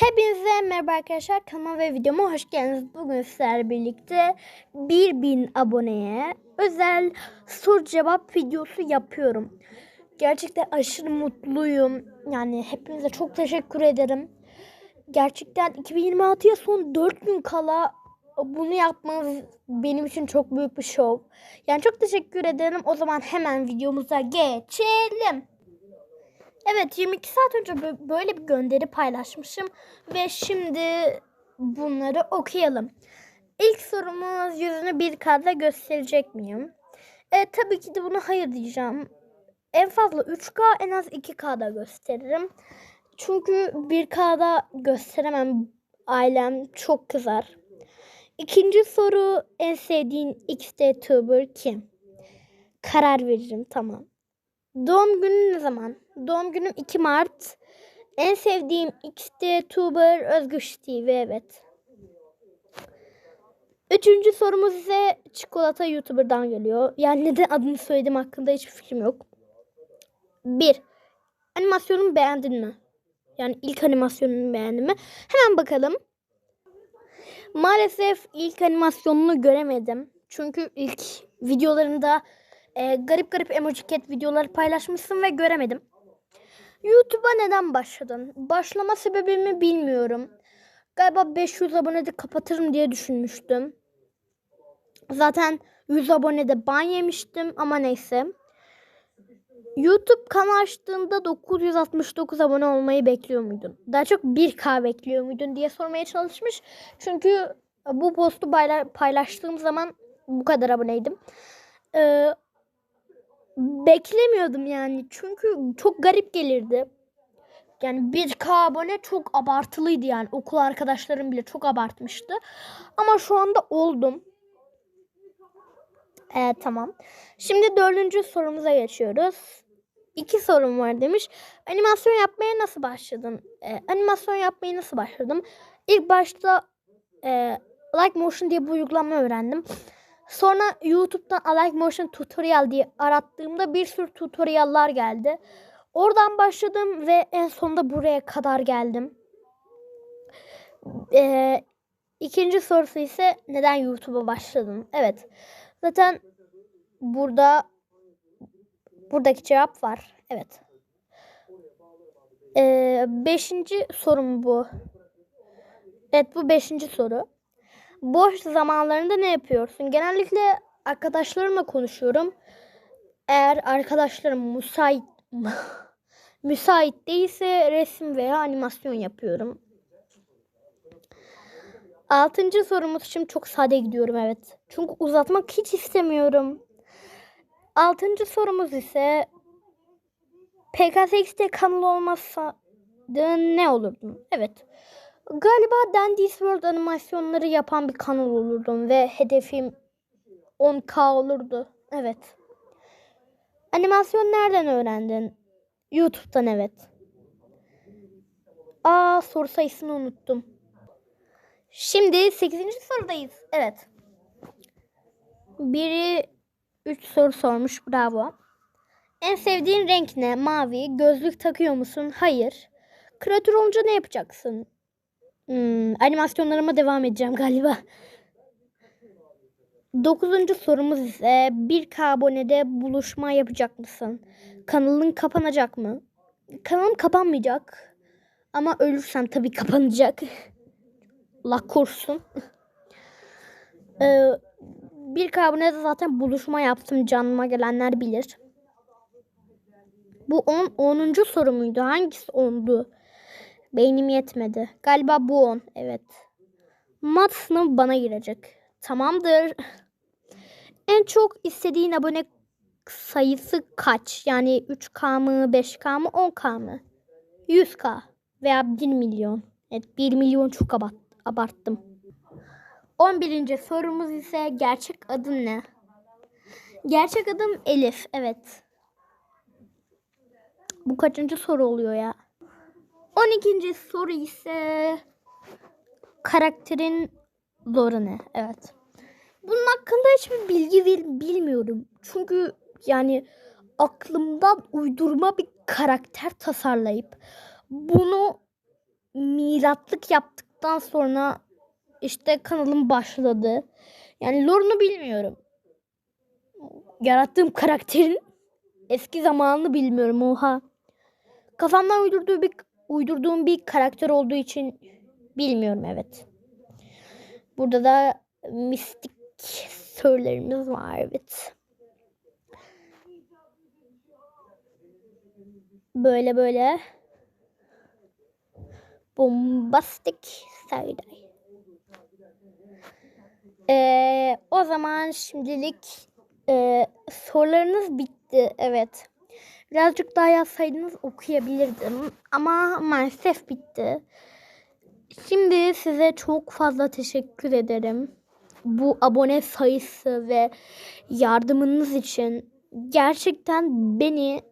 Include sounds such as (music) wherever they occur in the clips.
Hepinize merhaba arkadaşlar kanalıma ve videoma hoş geldiniz. Bugün sizlerle birlikte 1000 aboneye özel soru cevap videosu yapıyorum. Gerçekten aşırı mutluyum. Yani hepinize çok teşekkür ederim. Gerçekten 2026'ya son 4 gün kala bunu yapmanız benim için çok büyük bir şov. Yani çok teşekkür ederim. O zaman hemen videomuza geçelim. Evet 22 saat önce bö- böyle bir gönderi paylaşmışım ve şimdi bunları okuyalım. İlk sorumuz yüzünü bir kağıda gösterecek miyim? E, tabii ki de buna hayır diyeceğim. En fazla 3K en az 2K'da gösteririm. Çünkü 1K'da gösteremem. Ailem çok kızar. İkinci soru en sevdiğin X'de tuber kim? Karar veririm tamam. Doğum günün ne zaman? Doğum günüm 2 Mart. En sevdiğim X'de Tuber Özgüç TV evet. Üçüncü sorumuz ise çikolata YouTuber'dan geliyor. Yani neden adını söyledim hakkında hiçbir fikrim yok. Bir, animasyonumu beğendin mi? Yani ilk animasyonunu beğendin mi? Hemen bakalım. Maalesef ilk animasyonunu göremedim. Çünkü ilk videolarında e, garip garip emoji cat videoları paylaşmışsın ve göremedim. YouTube'a neden başladın? Başlama sebebimi bilmiyorum. Galiba 500 abonede kapatırım diye düşünmüştüm. Zaten 100 abonede ban yemiştim ama neyse. YouTube kanal açtığında 969 abone olmayı bekliyor muydun? Daha çok 1K bekliyor muydun diye sormaya çalışmış. Çünkü bu postu payla- paylaştığım zaman bu kadar aboneydim. Ee, beklemiyordum yani. Çünkü çok garip gelirdi. Yani 1K abone çok abartılıydı yani. Okul arkadaşlarım bile çok abartmıştı. Ama şu anda oldum. Ee, tamam. Şimdi dördüncü sorumuza geçiyoruz. İki sorum var demiş. Animasyon yapmaya nasıl başladın? Ee, animasyon yapmayı nasıl başladım? İlk başta e, Like Motion diye bir uygulama öğrendim. Sonra YouTube'dan Like Motion Tutorial diye arattığımda bir sürü tutoriallar geldi. Oradan başladım ve en sonunda buraya kadar geldim. Ee, ikinci sorusu ise neden YouTube'a başladın? Evet. Zaten burada buradaki cevap var. Evet. Ee, beşinci sorum bu. Evet bu beşinci soru. Boş zamanlarında ne yapıyorsun? Genellikle arkadaşlarımla konuşuyorum. Eğer arkadaşlarım müsait (laughs) müsait değilse resim veya animasyon yapıyorum. Altıncı sorumuz şimdi çok sade gidiyorum evet. Çünkü uzatmak hiç istemiyorum. Altıncı sorumuz ise PKSX'te kanal olmazsa ne olurdun? Evet. Galiba Dandy's World animasyonları yapan bir kanal olurdum ve hedefim 10k olurdu. Evet. Animasyon nereden öğrendin? YouTube'dan evet. Aa soru sayısını unuttum. Şimdi 8. sorudayız. Evet. Biri 3 soru sormuş. Bravo. En sevdiğin renk ne? Mavi. Gözlük takıyor musun? Hayır. Kreatör olunca ne yapacaksın? Hmm, animasyonlarıma devam edeceğim galiba. Dokuzuncu sorumuz ise 1K abonede buluşma yapacak mısın? Kanalın kapanacak mı? Kanalım kapanmayacak. Ama ölürsem tabii kapanacak. (laughs) La kursun. (laughs) ee, 1K abonede zaten buluşma yaptım. Canıma gelenler bilir. Bu 10. 10. soru muydu? Hangisi 10'du? Beynim yetmedi. Galiba bu 10. Evet. Mat sınavı bana girecek. Tamamdır. En çok istediğin abone sayısı kaç? Yani 3K mı, 5K mı, 10K mı? 100K veya 1 milyon. Evet 1 milyon çok abart abarttım. 11. sorumuz ise gerçek adın ne? Gerçek adım Elif. Evet. Bu kaçıncı soru oluyor ya? 12. soru ise karakterin zoru ne? Evet. Bunun hakkında hiçbir bilgi bil- bilmiyorum. Çünkü yani aklımdan uydurma bir karakter tasarlayıp bunu milatlık yaptıktan sonra işte kanalım başladı. Yani lore'unu bilmiyorum. Yarattığım karakterin eski zamanını bilmiyorum oha. Kafamdan uydurduğu bir uydurduğum bir karakter olduğu için bilmiyorum evet. Burada da mistik sorularımız var evet. Böyle böyle bombastik sayday. Ee, o zaman şimdilik e, sorularınız bitti. Evet. Birazcık daha yazsaydınız okuyabilirdim. Ama maalesef bitti. Şimdi size çok fazla teşekkür ederim. Bu abone sayısı ve yardımınız için gerçekten beni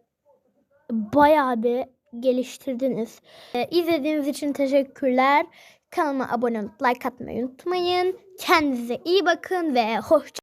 bayağı bir geliştirdiniz. Ee, izlediğiniz için teşekkürler. Kanalıma abone olup like atmayı unutmayın. Kendinize iyi bakın ve hoşça